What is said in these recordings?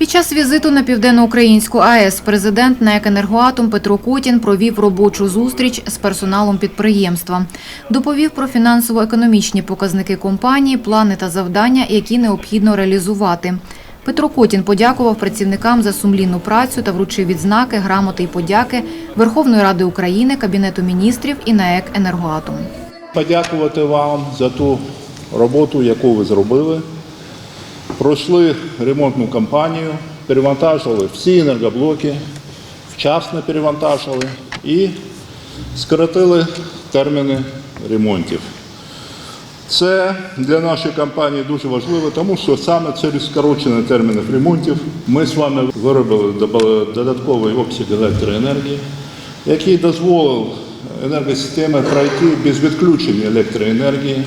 Під час візиту на південноукраїнську АЕС президент НАЕК «Енергоатом» Петро Котін провів робочу зустріч з персоналом підприємства. Доповів про фінансово-економічні показники компанії, плани та завдання, які необхідно реалізувати. Петро Котін подякував працівникам за сумлінну працю та вручив відзнаки, грамоти і подяки Верховної Ради України, Кабінету міністрів і НАЕК «Енергоатом». подякувати вам за ту роботу, яку ви зробили. Пройшли ремонтну кампанію, перевантажили всі енергоблоки, вчасно перевантажили і скоротили терміни ремонтів. Це для нашої компанії дуже важливо, тому що саме через скорочення термінів ремонтів ми з вами виробили додатковий обсяг електроенергії, який дозволив енергосистемі пройти без відключення електроенергії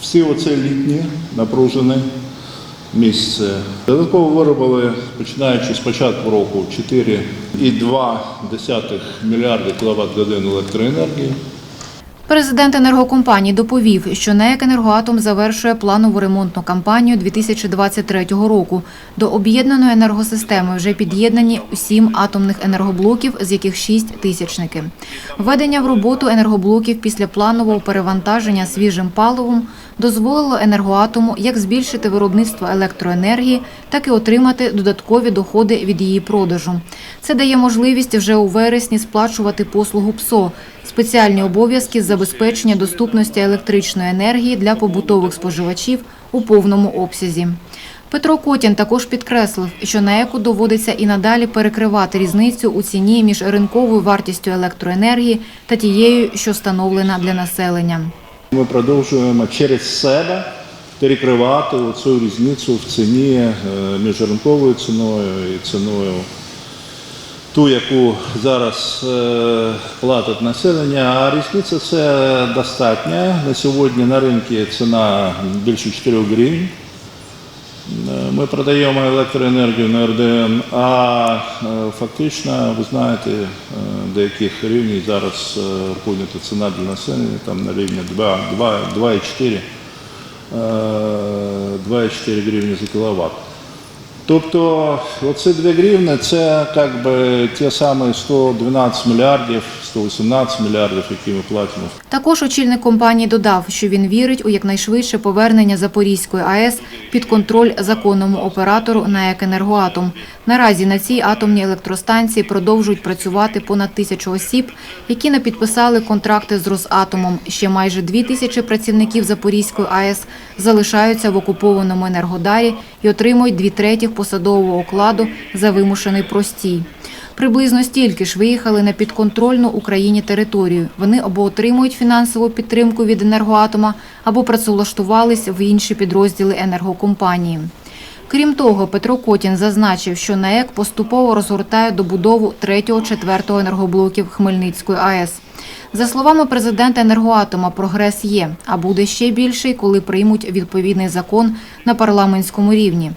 всі оці літні напружені місяці. Додатково виробили, починаючи з початку року, 4,2 мільярди кВт годин електроенергії. Президент енергокомпанії доповів, що НЕК «Енергоатом» завершує планову ремонтну кампанію 2023 року. До об'єднаної енергосистеми вже під'єднані сім атомних енергоблоків, з яких шість тисячники. Введення в роботу енергоблоків після планового перевантаження свіжим паливом дозволило енергоатому як збільшити виробництво електроенергії, так і отримати додаткові доходи від її продажу. Це дає можливість вже у вересні сплачувати послугу ПСО спеціальні обов'язки з забезпечення доступності електричної енергії для побутових споживачів у повному обсязі. Петро Котін також підкреслив, що на еку доводиться і надалі перекривати різницю у ціні між ринковою вартістю електроенергії та тією, що встановлена для населення. Ми продовжуємо через себе перекривати цю різницю в ціні е, між ринковою ціною і ціною, ту, яку зараз е, платить населення. А різниця це достатня. На сьогодні на ринку ціна більше 4 гривень. Е, Ми продаємо електроенергію на РДН, а е, фактично, ви знаєте, до яких рівнів зараз е, піднята ціна для населення там на рівні 2, 2, 2,4 е, 2,4 гривні за кіловат. Тобто оці 2 гривні це як би ті самі 112 мільярдів, 118 мільярдів, які ми платимо Також очільник компанії додав, що він вірить у якнайшвидше повернення Запорізької АЕС під контроль законному оператору НАЕК «Енергоатом». Наразі на цій атомній електростанції продовжують працювати понад тисячу осіб, які не підписали контракти з Росатомом. Ще майже дві тисячі працівників Запорізької АЕС залишаються в окупованому Енергодарі і отримують дві третіх посадового окладу за вимушений простій. Приблизно стільки ж виїхали на підконтрольну Україні територію. Вони або отримують фінансову підтримку від енергоатома, або працевлаштувались в інші підрозділи енергокомпанії. Крім того, Петро Котін зазначив, що НАЕК поступово розгортає добудову 3-4 енергоблоків Хмельницької АЕС. За словами президента енергоатома, прогрес є, а буде ще більший, коли приймуть відповідний закон на парламентському рівні.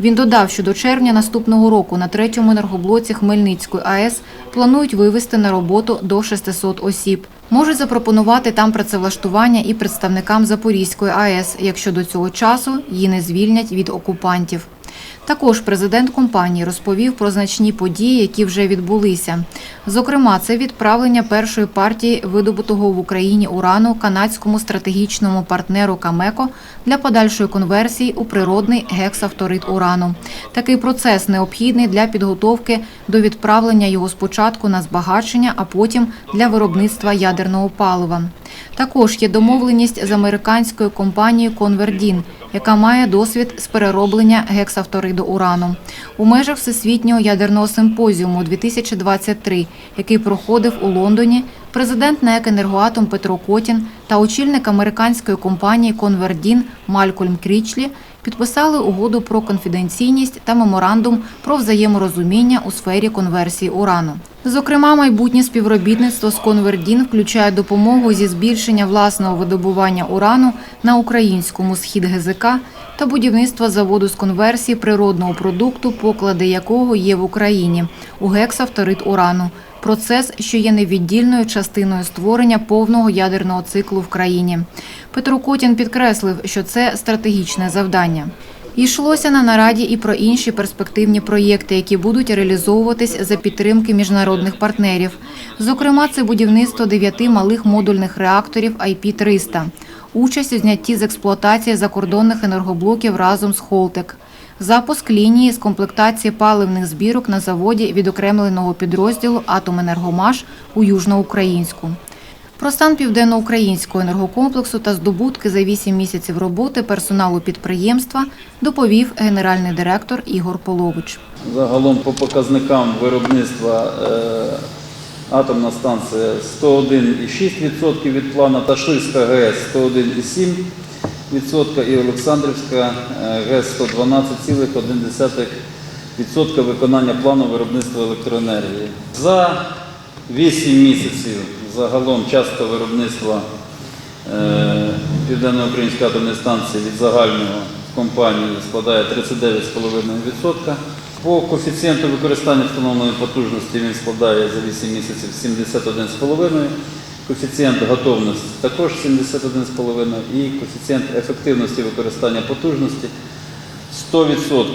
Він додав, що до червня наступного року на третьому енергоблоці Хмельницької АЕС планують вивести на роботу до 600 осіб. Можуть запропонувати там працевлаштування і представникам Запорізької АЕС, якщо до цього часу її не звільнять від окупантів. Також президент компанії розповів про значні події, які вже відбулися. Зокрема, це відправлення першої партії видобутого в Україні урану канадському стратегічному партнеру Камеко для подальшої конверсії у природний гексавторит урану. Такий процес необхідний для підготовки до відправлення його спочатку на збагачення, а потім для виробництва ядерного палива. Також є домовленість з американською компанією Конвердін, яка має досвід з перероблення гексавториду урану. У межах Всесвітнього ядерного симпозіуму 2023, який проходив у Лондоні, президент НЕК «Енергоатом» Петро Котін та очільник американської компанії Конвердін Малькольм Крічлі підписали угоду про конфіденційність та меморандум про взаєморозуміння у сфері конверсії урану. Зокрема, майбутнє співробітництво з Конвердін включає допомогу зі збільшення власного видобування урану на українському схід ГЗК та будівництво заводу з конверсії природного продукту, поклади якого є в Україні у гексавторит урану. Процес, що є невіддільною частиною створення повного ядерного циклу в країні. Петро Котін підкреслив, що це стратегічне завдання. Йшлося на нараді і про інші перспективні проєкти, які будуть реалізовуватись за підтримки міжнародних партнерів. Зокрема, це будівництво дев'яти малих модульних реакторів IP-300, участь у знятті з експлуатації закордонних енергоблоків разом з Холтек, запуск лінії з комплектації паливних збірок на заводі відокремленого підрозділу «Атоменергомаш» у Южноукраїнську. Про стан південноукраїнського енергокомплексу та здобутки за 8 місяців роботи персоналу підприємства доповів генеральний директор Ігор Полович. Загалом по показникам виробництва е, атомна станція 101,6% від плану, Ташлицька ГЕС 101,7% і Олександрівська е, ГЕС 112,1% виконання плану виробництва електроенергії. За 8 місяців загалом частка виробництва е, Південно-Української атомної станції від загального компанії складає 39,5%. По коефіцієнту використання встановленої потужності він складає за 8 місяців 71,5%. Коефіцієнт готовності також 71,5% і коефіцієнт ефективності використання потужності 100%.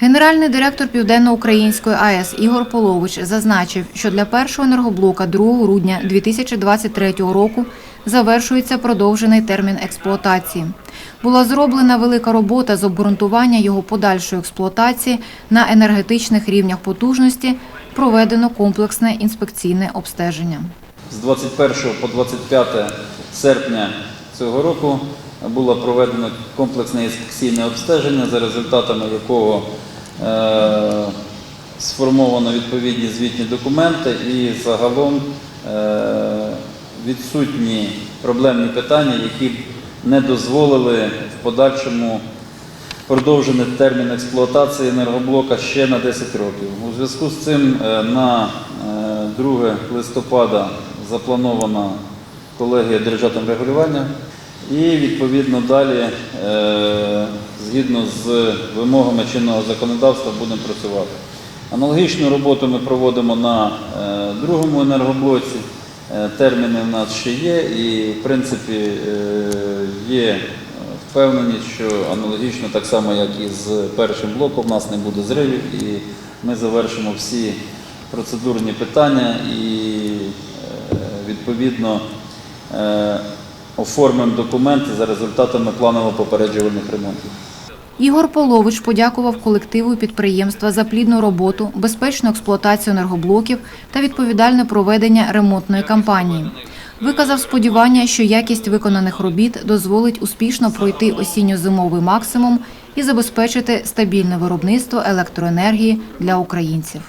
Генеральний директор Південноукраїнської АЕС Ігор Полович зазначив, що для першого енергоблока 2 грудня 2023 року завершується продовжений термін експлуатації. Була зроблена велика робота з обґрунтування його подальшої експлуатації на енергетичних рівнях потужності, проведено комплексне інспекційне обстеження. З 21 по 25 серпня цього року було проведено комплексне інспекційне обстеження, за результатами якого е, сформовано відповідні звітні документи і загалом е, відсутні проблемні питання, які б не дозволили в подальшому продовжений термін експлуатації енергоблока ще на 10 років. У зв'язку з цим е, на е, 2 листопада запланована колегія державного регулювання і відповідно далі, е, згідно з вимогами чинного законодавства, будемо працювати. Аналогічну роботу ми проводимо на е, другому енергоблоці. Е, Терміни в нас ще є, і в принципі є впевненість, що аналогічно, так само як і з першим блоком, в нас не буде зривів, і ми завершимо всі процедурні питання і відповідно е, оформимо документи за результатами планово-попереджувальних ремонтів. Ігор Полович подякував колективу підприємства за плідну роботу, безпечну експлуатацію енергоблоків та відповідальне проведення ремонтної кампанії. Виказав сподівання, що якість виконаних робіт дозволить успішно пройти осінньо-зимовий максимум і забезпечити стабільне виробництво електроенергії для українців.